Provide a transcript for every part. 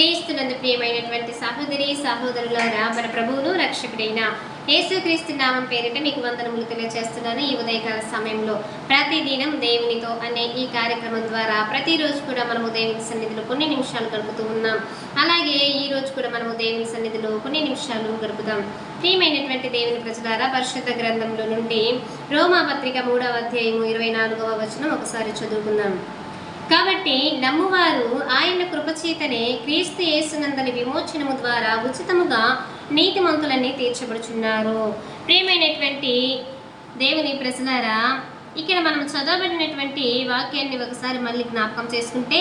క్రీస్తునందు ప్రియమైనటువంటి సహోదరి సహోదరులారా మన ప్రభువును రక్షకుడైన యేసుక్రీస్తు నామం పేరిట మీకు వందనములు తెలియజేస్తున్నాను. ఈ ఉదయకాల సమయంలో ప్రతిదినం దేవునితో అనే ఈ కార్యక్రమం ద్వారా ప్రతిరోజు కూడా మనము దేవుని సన్నిధిలో కొన్ని నిమిషాలు గడుపుతూ ఉన్నాం. అలాగే ఈ రోజు కూడా మనము దేవుని సన్నిధిలో కొన్ని నిమిషాలు గడుపుదాం. ప్రియమైనటువంటి దేవుని ప్రజలారా పరిశుద్ధ గ్రంథంలో నుండి రోమా పత్రిక మూడవ అధ్యాయము ఇరవై నాలుగవ వచనం ఒకసారి చదువుకుందాం. కాబట్టి నమ్మువారు ఆయన కృపచేతనే క్రీస్తు యేసునందని విమోచనము ద్వారా ఉచితముగా నీతిమంతులన్నీ తీర్చబడుచున్నారు. ప్రియమైనటువంటి దేవుని ప్రజలారా ఇక్కడ మనం చదవబడినటువంటి వాక్యాన్ని ఒకసారి మళ్ళీ జ్ఞాపకం చేసుకుంటే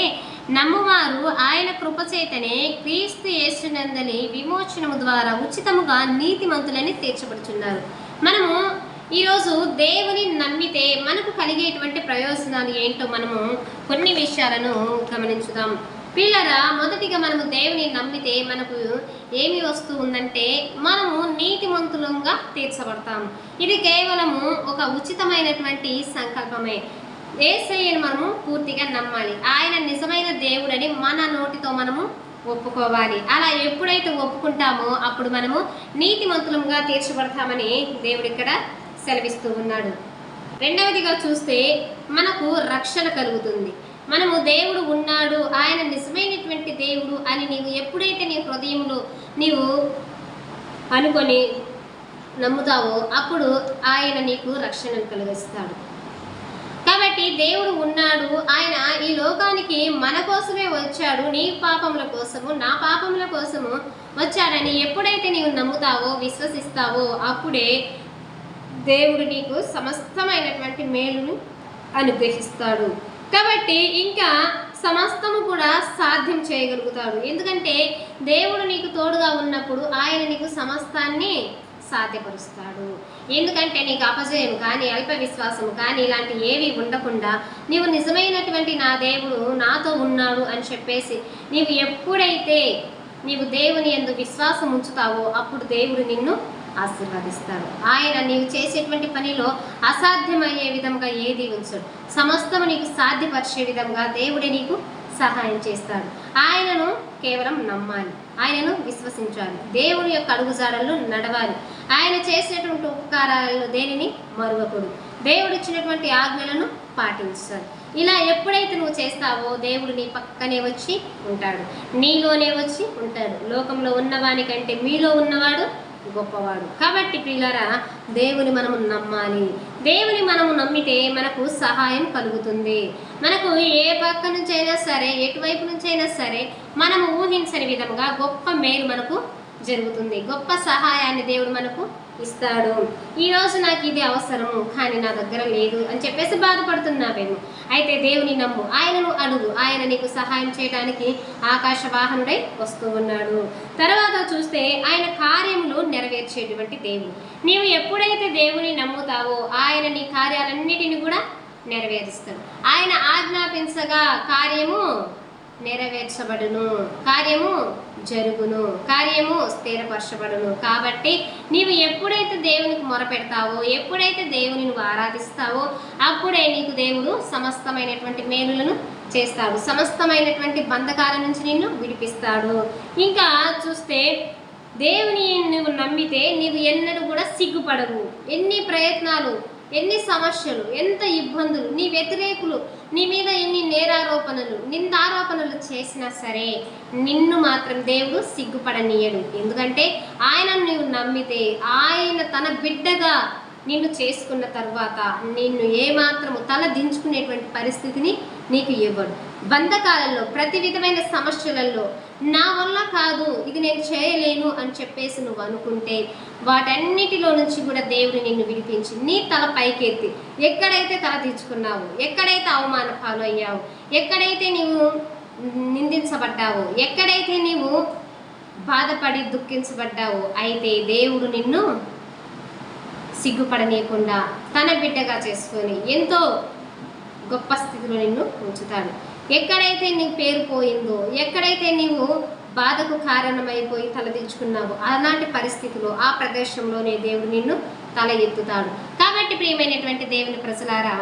నమ్మువారు ఆయన కృపచేతనే క్రీస్తు యేసునందని విమోచనము ద్వారా ఉచితముగా నీతిమంతులని తీర్చబడుచున్నారు. మనము ఈరోజు దేవుని నమ్మితే మనకు కలిగేటువంటి ప్రయోజనాలు ఏంటో మనము కొన్ని విషయాలను గమనించుదాం. పిల్లరా మొదటిగా మనము దేవుని నమ్మితే మనకు ఏమి వస్తూ ఉందంటే మనము నీతిమంతులంగా తీర్చబడతాం. ఇది కేవలము ఒక ఉచితమైనటువంటి సంకల్పమే. ఏసయ్యను మనము పూర్తిగా నమ్మాలి. ఆయన నిజమైన దేవుడని మన నోటితో మనము ఒప్పుకోవాలి. అలా ఎప్పుడైతే ఒప్పుకుంటామో అప్పుడు మనము నీతిమంతులంగా తీర్చబడతామని దేవుడు ఇక్కడ సెలవిస్తూ ఉన్నాడు. రెండవదిగా చూస్తే మనకు రక్షణ కలుగుతుంది. మనము దేవుడు ఉన్నాడు ఆయన నిజమైనటువంటి దేవుడు అని నీవు ఎప్పుడైతే నీ హృదయంలో నీవు అనుకొని నమ్ముతావో అప్పుడు ఆయన నీకు రక్షణను కలిగిస్తాడు. కాబట్టి దేవుడు ఉన్నాడు ఆయన ఈ లోకానికి మన కోసమే వచ్చాడు నీ పాపముల కోసము నా పాపముల కోసము వచ్చాడని ఎప్పుడైతే నీవు నమ్ముతావో విశ్వసిస్తావో అప్పుడే దేవుడు నీకు సమస్తమైనటువంటి మేలును అనుగ్రహిస్తాడు. కాబట్టి ఇంకా సమస్తము కూడా సాధ్యం చేయగలుగుతాడు. ఎందుకంటే దేవుడు నీకు తోడుగా ఉన్నప్పుడు ఆయన నీకు సమస్తాన్ని సాధ్యపరుస్తాడు. ఎందుకంటే నీకు అపజయం కానీ అల్ప విశ్వాసం కానీ ఇలాంటి ఏవి ఉండకుండా నీవు నిజమైనటువంటి నా దేవుడు నాతో ఉన్నాడు అని చెప్పేసి నీవు ఎప్పుడైతే నీవు దేవుని ఎందు విశ్వాసం ఉంచుతావో అప్పుడు దేవుడు నిన్ను ఆశీర్వదిస్తాడు ఆయన నీవు చేసేటువంటి పనిలో అసాధ్యమయ్యే విధంగా ఏది ఉంచడు. సమస్తము నీకు సాధ్యపరిచే విధంగా దేవుడే నీకు సహాయం చేస్తాడు. ఆయనను కేవలం నమ్మాలి. ఆయనను విశ్వసించాలి. దేవుని యొక్క అడుగుజాడల్లో నడవాలి. ఆయన చేసేటువంటి ఉపకారాలలో దేనిని మరువకూడదు. దేవుడు ఇచ్చినటువంటి ఆజ్ఞలను పాటించాలి. ఇలా ఎప్పుడైతే నువ్వు చేస్తావో దేవుడు నీ పక్కనే వచ్చి ఉంటాడు. నీలోనే వచ్చి ఉంటాడు. లోకంలో ఉన్నవానికంటే మీలో ఉన్నవాడు గొప్పవాడు. కాబట్టి పిల్లరా దేవుని మనము నమ్మాలి. దేవుని మనము నమ్మితే మనకు సహాయం కలుగుతుంది. మనకు ఏ పక్క నుంచి అయినా సరే ఎటువైపు నుంచి అయినా సరే మనము ఊహించని విధంగా గొప్ప మేలు మనకు జరుగుతుంది. గొప్ప సహాయాన్ని దేవుడు మనకు ఇస్తాడు. ఈరోజు నాకు ఇది అవసరము కానీ నా దగ్గర లేదు అని చెప్పేసి బాధపడుతున్నావేమో. అయితే దేవుని నమ్ము ఆయనను అడుగు. ఆయన నీకు సహాయం చేయడానికి ఆకాశ వాహనుడై వస్తూ ఉన్నాడు. తర్వాత చూస్తే ఆయన కార్యములు నెరవేర్చేటువంటి దేవుడు. నీవు ఎప్పుడైతే దేవుని నమ్ముతావో ఆయన నీ కార్యాలన్నిటిని కూడా నెరవేరుస్తాడు. ఆయన ఆజ్ఞాపించగా కార్యము నెరవేర్చబడును. కార్యము జరుగును. కార్యము స్థిరపరచబడును. కాబట్టి నీవు ఎప్పుడైతే దేవునికి మొరపెడతావో ఎప్పుడైతే దేవుని నువ్వు ఆరాధిస్తావో అప్పుడే నీకు దేవుడు సమస్తమైనటువంటి మేలులను చేస్తాడు. సమస్తమైనటువంటి బంధకాల నుంచి నిన్ను విడిపిస్తాడు. ఇంకా చూస్తే దేవుని నువ్వు నమ్మితే నీవు ఎన్నడూ కూడా సిగ్గుపడవు ఎన్ని ప్రయత్నాలు ఎన్ని సమస్యలు ఎంత ఇబ్బందులు నీ వ్యతిరేకులు నీ మీద ఎన్ని నేరారోపణలు నిందారోపణలు చేసినా సరే నిన్ను మాత్రం దేవుడు సిగ్గుపడనీయడు. ఎందుకంటే ఆయన నువ్వు నమ్మితే ఆయన తన బిడ్డగా నిన్ను చేసుకున్న తర్వాత నిన్ను ఏమాత్రము తల దించుకునేటువంటి పరిస్థితిని నీకు ఇవ్వడు బంధకాలలో ప్రతి విధమైన సమస్యలలో నా వల్ల కాదు ఇది నేను చేయలేను అని చెప్పేసి నువ్వు అనుకుంటే వాటన్నిటిలో నుంచి కూడా దేవుడు నిన్ను విడిపించి నీ తల పైకెత్తి ఎక్కడైతే తల తీర్చుకున్నావు ఎక్కడైతే అవమాన పాలు అయ్యావు ఎక్కడైతే నీవు నిందించబడ్డావు ఎక్కడైతే నీవు బాధపడి దుఃఖించబడ్డావు అయితే దేవుడు నిన్ను సిగ్గుపడనీయకుండా తన బిడ్డగా చేసుకొని ఎంతో గొప్ప స్థితిలో నిన్ను ఉంచుతాడు ఎక్కడైతే నీ పేరు పోయిందో ఎక్కడైతే నీవు బాధకు కారణమైపోయి తలదించుకున్నావు అలాంటి పరిస్థితిలో ఆ ప్రదేశంలోనే దేవుడు నిన్ను తల ఎత్తుతాడు. కాబట్టి ప్రియమైనటువంటి దేవుని ప్రజలారా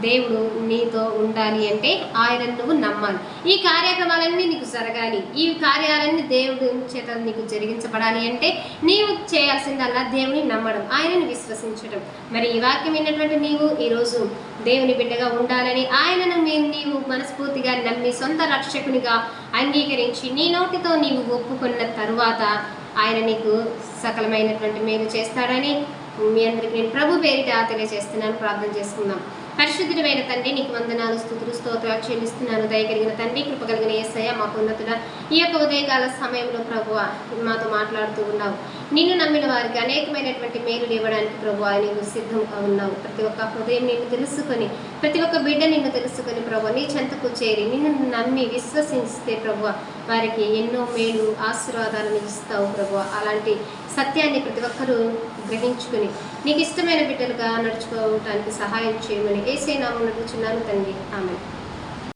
దేవుడు నీతో ఉండాలి అంటే ఆయన నువ్వు నమ్మాలి. ఈ కార్యక్రమాలన్నీ నీకు జరగాలి. ఈ కార్యాలన్నీ దేవుడి చేత నీకు జరిగించబడాలి అంటే నీవు చేయాల్సిందల్లా దేవుని నమ్మడం ఆయనను విశ్వసించడం. మరి ఈ వాక్యం ఏంటంటే నీవు ఈరోజు దేవుని బిడ్డగా ఉండాలని ఆయనను నీవు మనస్ఫూర్తిగా నమ్మి సొంత రక్షకునిగా అంగీకరించి నీ నోటితో నీవు ఒప్పుకున్న తరువాత ఆయన నీకు సకలమైనటువంటి మేలు చేస్తాడని మీ అందరికి నేను ప్రభు పేరిట తెలియజేస్తున్నాను ప్రార్థన చేసుకుందాం. పరిశుద్ధుడమైన తండ్రి నీకు వందనాలు స్థుతులు స్తోత్రాలు చెల్లిస్తున్నాను. దయగలిగిన తండ్రి కృప కలిగిన ఏసయ్య మాకు ఉన్నతుడ ఈ యొక్క ఉదయకాల సమయంలో ప్రభు మాతో మాట్లాడుతూ ఉన్నావు. నిన్ను నమ్మిన వారికి అనేకమైనటువంటి మేలు ఇవ్వడానికి ప్రభు నీవు సిద్ధంగా ఉన్నావు. ప్రతి ఒక్క హృదయం నిన్ను తెలుసుకొని ప్రతి ఒక్క బిడ్డ నిన్ను తెలుసుకొని ప్రభు నీ చెంతకు చేరి నిన్ను నమ్మి విశ్వసిస్తే ప్రభు వారికి ఎన్నో మేలు ఆశీర్వాదాలను ఇస్తావు ప్రభు. అలాంటి సత్యాన్ని ప్రతి ఒక్కరూ గ్రహించుకుని నీకు ఇష్టమైన బిడ్డలుగా నడుచుకోవటానికి సహాయం చేయమని ఏసే నామం నడుచున్నాను తండ్రి. ఆమె